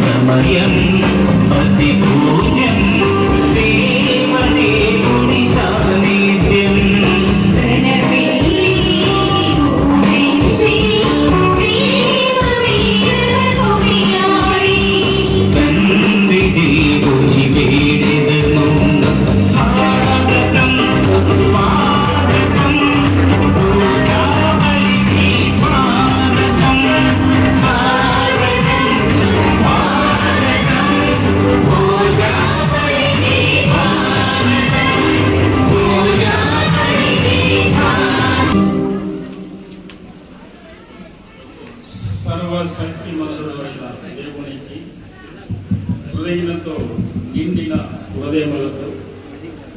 సమయం అతి సర్వశక్తిమంతుడైన దేవునికి హృదయంతో నిండిన హృదయములతో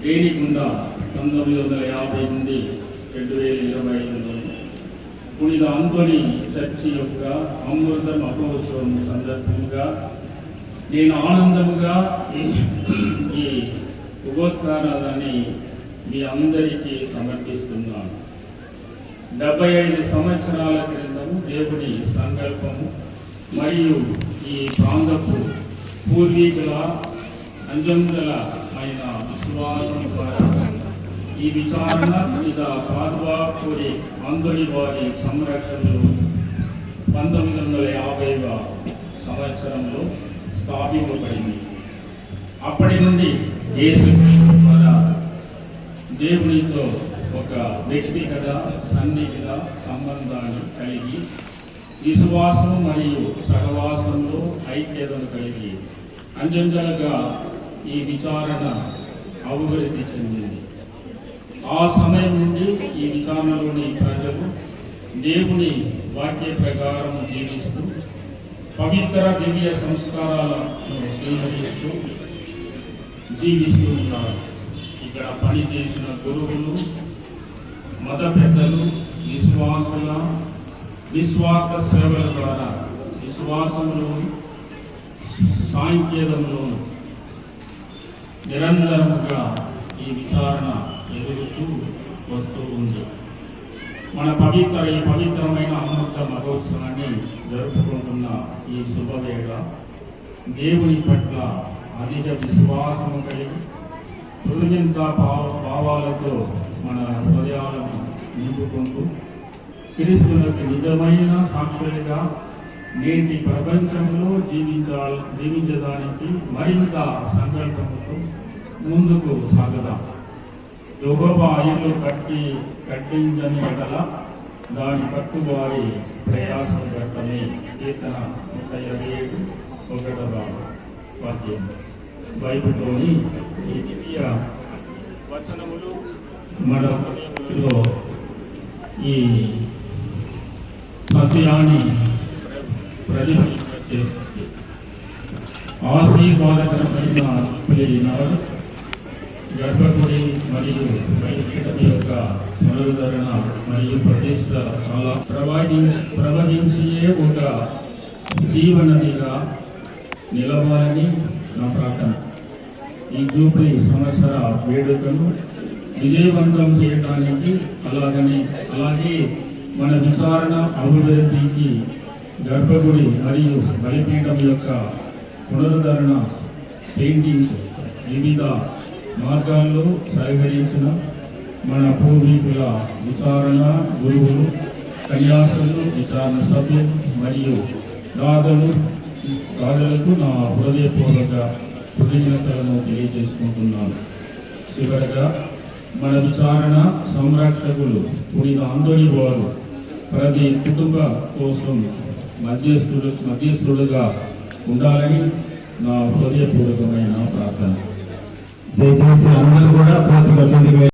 దేని గుండా పంతొమ్మిది వందల యాభై నుండి రెండు వేల ఇరవై ఐదులో పునిద అంతోని చర్చి యొక్క అమృత మహోత్సవం సందర్భంగా నేను ఆనందముగా ఈ ఉపోత్కారాలని మీ అందరికీ సమర్పిస్తున్నాను. డెబ్బై ఐదు సంవత్సరాల క్రితం దేవుడి సంకల్పము మరియు ఈ ప్రాంతపు పూర్వీకుల అయిన విశ్వాసం ద్వారా ఈ విచారణ మీద పాదువాపూరి అందరి వారి సంరక్షణలు పంతొమ్మిది వందల యాభైవ సంవత్సరంలో స్థాపింపబడింది. అప్పటి నుండి యేసుక్రీస్తు ద్వారా దేవునితో ఒక వ్యక్తిగత సన్నిహిత సంబంధాన్ని కలిగి విశ్వాసం మరియు సహవాసంలో ఐక్యతను కలిగి అంజంజలుగా ఈ విచారణ అభివృద్ధి చెందింది. ఆ సమయం నుండి ఈ విచారణలోని ప్రజలు దేవుని వాక్య ప్రకారం జీవిస్తూ పవిత్ర దివ్య సంస్కారాలను స్వీకరిస్తూ జీవిస్తూ ఉన్నారు. ఇక్కడ పనిచేసిన గురువులు మత పెద్దలు విశ్వాసుల విశ్వాస సేవల ద్వారా విశ్వాసంలో సాంకేతంలో నిరంతరముగా ఈ విచారణ ఎదుగుతూ వస్తూ ఉంది. మన పవిత్ర ఈ పవిత్రమైన అమృత మహోత్సవాన్ని జరుపుకుంటున్న ఈ శుభవేళ దేవుని పట్ల అధిక విశ్వాసము కలిగి కృతజ్ఞత భావం భావాలతో మన హృదయాలను నింపుకుంటూ క్రీస్తులకు నిజమైన సాక్షులుగా నేటి ప్రపంచంలో జీవించాలి జీవించడానికి మరింత సంకల్పంతో ముందుకు సాగదాం. యెహోవా ఆయులు కట్టి కట్టించని ఎడల దాని పట్టువారి ప్రయాసం కట్టని కీర్తన ముప్పై ఏడు ఒకటవ వాక్యం బైబిల్లోని ఈ దివ్య వచనములు మన ఈ సత్యాన్ని ప్రతిఫలించే ఆశీర్వాదకరమైన నాడు గర్భగుడి మరియు బయట యొక్క పునరుద్ధరణ మరియు ప్రతిష్ట చాలా ప్రవహించి ప్రవహించే ఒక జీవనదిగా నిలవాలని నా ప్రార్థన. ఈ జూబ్లీ సంవత్సర వేడుకను విజయవంతం చేయడానికి అలాగనే అలాగే మన విచారణ అభివృద్ధికి గర్భగుడి మరియు బలిపీఠం యొక్క పునరుద్ధరణ పెయింటింగ్స్ వివిధ మార్గాల్లో సహకరించిన మన పూర్వీకుల విచారణ గురువులు కన్యాసులు విచారణ సభ్యులు మరియు దాతలు దాతలకు నా హృదయపూర్వక కృతజ్ఞతలను తెలియజేసుకుంటున్నాను. చివరగా మన విచారణ సంరక్షకులు పుడిన అందరి వారు ప్రతి కుటుంబ కోసం మధ్యస్థులు మధ్యస్థులుగా ఉండాలని నా హృదయపూర్వకమైన ప్రార్థన. దయచేసి అందరూ కూడా